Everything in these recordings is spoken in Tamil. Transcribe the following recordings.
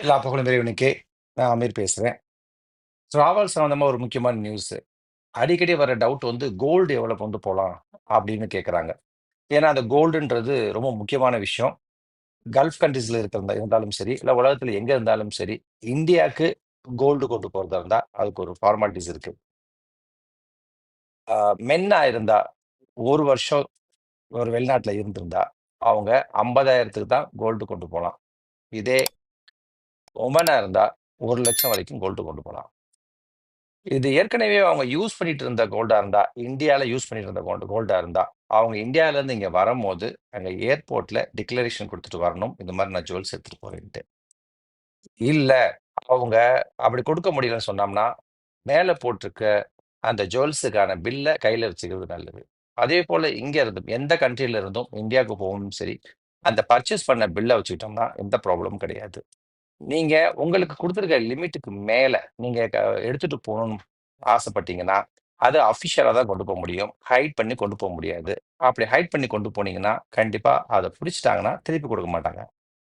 எல்லா புகழும் இறைவனுக்கே நான் அமீர் பேசுகிறேன் ட்ராவல் சம்மந்தமாக ஒரு முக்கியமான நியூஸு அடிக்கடி வர டவுட் வந்து கோல்டு எவ்வளோ கொண்டு போகலாம் அப்படின்னு கேட்குறாங்க ஏன்னா அந்த கோல்டுன்றது ரொம்ப முக்கியமான விஷயம். கல்ஃப் கண்ட்ரீஸில் இருக்கிறதா இருந்தாலும் சரி இல்லை உலகத்தில் எங்கே இருந்தாலும் சரி இந்தியாவுக்கு கோல்டு கொண்டு போகிறதா இருந்தால் அதுக்கு ஒரு ஃபார்மாலிட்டிஸ் இருக்குது மென்னாக இருந்தால் ஒரு வருஷம் ஒரு வெளிநாட்டில் இருந்திருந்தா அவங்க ஐம்பதாயிரத்துக்கு தான் கோல்டு கொண்டு போகலாம் இதே உமனாக இருந்தா ஒரு லட்சம் வரைக்கும் கோல்டு கொண்டு போகலாம் இது ஏற்கனவே அவங்க யூஸ் பண்ணிட்டு இருந்த கோல்டா இருந்தா இந்தியாவில் யூஸ் பண்ணிட்டு இருந்த கோல்டு கோல்டா இருந்தா அவங்க இந்தியால இருந்து இங்க வரும்போது அங்க ஏர்போர்ட்ல டிக்ளரேஷன் கொடுத்துட்டு வரணும். இந்த மாதிரி நான் ஜுவல்ஸ் எடுத்துட்டு போறேன்ட்டு. இல்ல அவங்க அப்படி கொடுக்க முடியலன்னு சொன்னோம்னா மேலே போட்டிருக்க அந்த ஜுவல்ஸுக்கான பில்லை கையில வச்சுக்கிறது நல்லது. அதே போல இங்க இருந்தும் எந்த கண்ட்ரில இருந்தும் இந்தியாவுக்கு போகணும் சரி அந்த பர்ச்சேஸ் பண்ண பில்லை வச்சுக்கிட்டோம்னா எந்த ப்ராப்ளமும் கிடையாது. நீங்க உங்களுக்கு கொடுத்துருக்க லிமிட்டுக்கு மேல நீங்க க- எடுத்துட்டு போகணும்னு ஆசைப்பட்டீங்கன்னா அது அஃபிஷியலாக தான் கொண்டு போக முடியும். ஹைட் பண்ணி கொண்டு போக முடியாது. அப்படி ஹைட் பண்ணி கொண்டு போனீங்கன்னா கண்டிப்பா அதை பிடிச்சிட்டாங்கன்னா திருப்பி கொடுக்க மாட்டாங்க.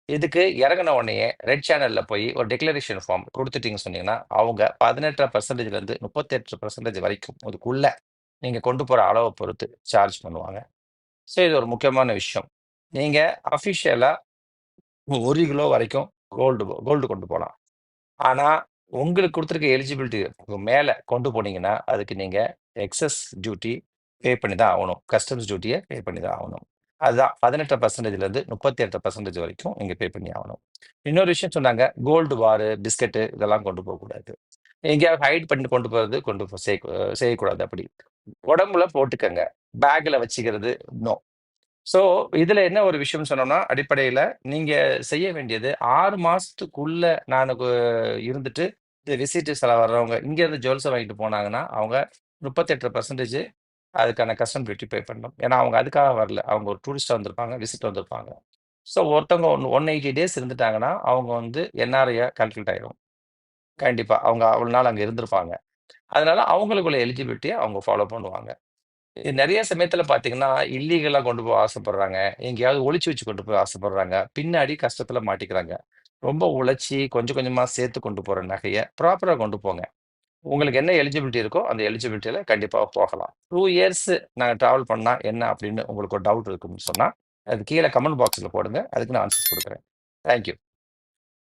இதுக்கு இறங்கின உடனே ரெட் சேனல்ல போய் ஒரு டிக்ளரேஷன் ஃபார்ம் கொடுத்துட்டீங்கன்னு சொன்னீங்கன்னா அவங்க பதினெட்டரை பர்சன்டேஜ்ல இருந்து முப்பத்தெட்டு பர்சன்டேஜ் வரைக்கும் அதுக்குள்ள நீங்க கொண்டு போற அளவை பொறுத்து சார்ஜ் பண்ணுவாங்க. ஸோ இது ஒரு முக்கியமான விஷயம். நீங்க அஃபிஷியலா ஒரு கிலோ வரைக்கும் கோல்டு கோல்டு கொண்டு போகலாம் ஆனா உங்களுக்கு கொடுத்துருக்க எலிஜிபிலிட்டி மேல கொண்டு போனீங்கன்னா அதுக்கு நீங்க எக்ஸஸ் டியூட்டி பே பண்ணி தான் ஆகணும். கஸ்டம்ஸ் டியூட்டியை பே பண்ணி தான் ஆகணும். அதுதான் பதினெட்டு பர்சன்டேஜ்லேருந்து முப்பத்தி எட்டு பர்சன்டேஜ் வரைக்கும் நீங்க பே பண்ணி ஆகணும். இன்னொரு விஷயம் சொன்னாங்க கோல்டு பாரு பிஸ்கெட்டு இதெல்லாம் கொண்டு போகக்கூடாது எங்கேயாவது ஹைட் பண்ணி கொண்டு போறது கொண்டு போ- செய்ய செய்யக்கூடாது அப்படி. உடம்புல போட்டுக்கங்க. பேக்ல வச்சுக்கிறது நோ ஸோ இதுல என்ன ஒரு விஷயம் சொன்னோம்னா அடிப்படையில நீங்க செய்ய வேண்டியது ஆறு மாசத்துக்குள்ள நான் இருந்துட்டு இந்த விசிட்டர்ஸ் செலவு வர்றவங்க இங்க இருந்து ஜுவல்ஸை வாங்கிட்டு போனாங்கன்னா அவங்க முப்பத்தெட்டு பர்சன்டேஜ் அதுக்கான கஸ்டம் டியூட்டி பே பண்ணணும். ஏன்னா அவங்க அதுக்காக வரல. அவங்க ஒரு டூரிஸ்டாக வந்திருப்பாங்க விசிட் வந்திருப்பாங்க. ஸோ ஒருத்தவங்க ஒன் ஒன் எயிட்டி டேஸ் இருந்துட்டாங்கன்னா அவங்க வந்து என்ஆர்ஐயா கால்குலேட் ஆயிரும். கண்டிப்பாக அவங்க அவ்வளோ நாள் அங்கே இருந்திருப்பாங்க. அதனால அவங்களுக்குள்ள எலிஜிபிலிட்டியை அவங்க ஃபாலோ பண்ணுவாங்க. இது நிறைய சமயத்துல பாத்தீங்கன்னா இல்லீகலா கொண்டு போக ஆசைப்படுறாங்க. எங்கேயாவது ஒளிச்சு வச்சு கொண்டு போய் ஆசைப்படுறாங்க. பின்னாடி கஷ்டத்துல மாட்டிக்கிறாங்க. ரொம்ப உழைச்சி கொஞ்சம் கொஞ்சமா சேர்த்து கொண்டு போற நகையை ப்ராப்பரா கொண்டு போங்க. உங்களுக்கு என்ன எலிஜிபிலிட்டி இருக்கோ அந்த எலிஜிபிலிட்டியில கண்டிப்பா போகலாம். டூ இயர்ஸ் நாங்கள் டிராவல் பண்ணா என்ன அப்படின்னு உங்களுக்கு ஒரு டவுட் இருக்குன்னு சொன்னா அது கீழே கமெண்ட் பாக்ஸில் போடுங்க. அதுக்கு நான் ஆன்சர்ஸ் கொடுக்குறேன். தேங்க்யூ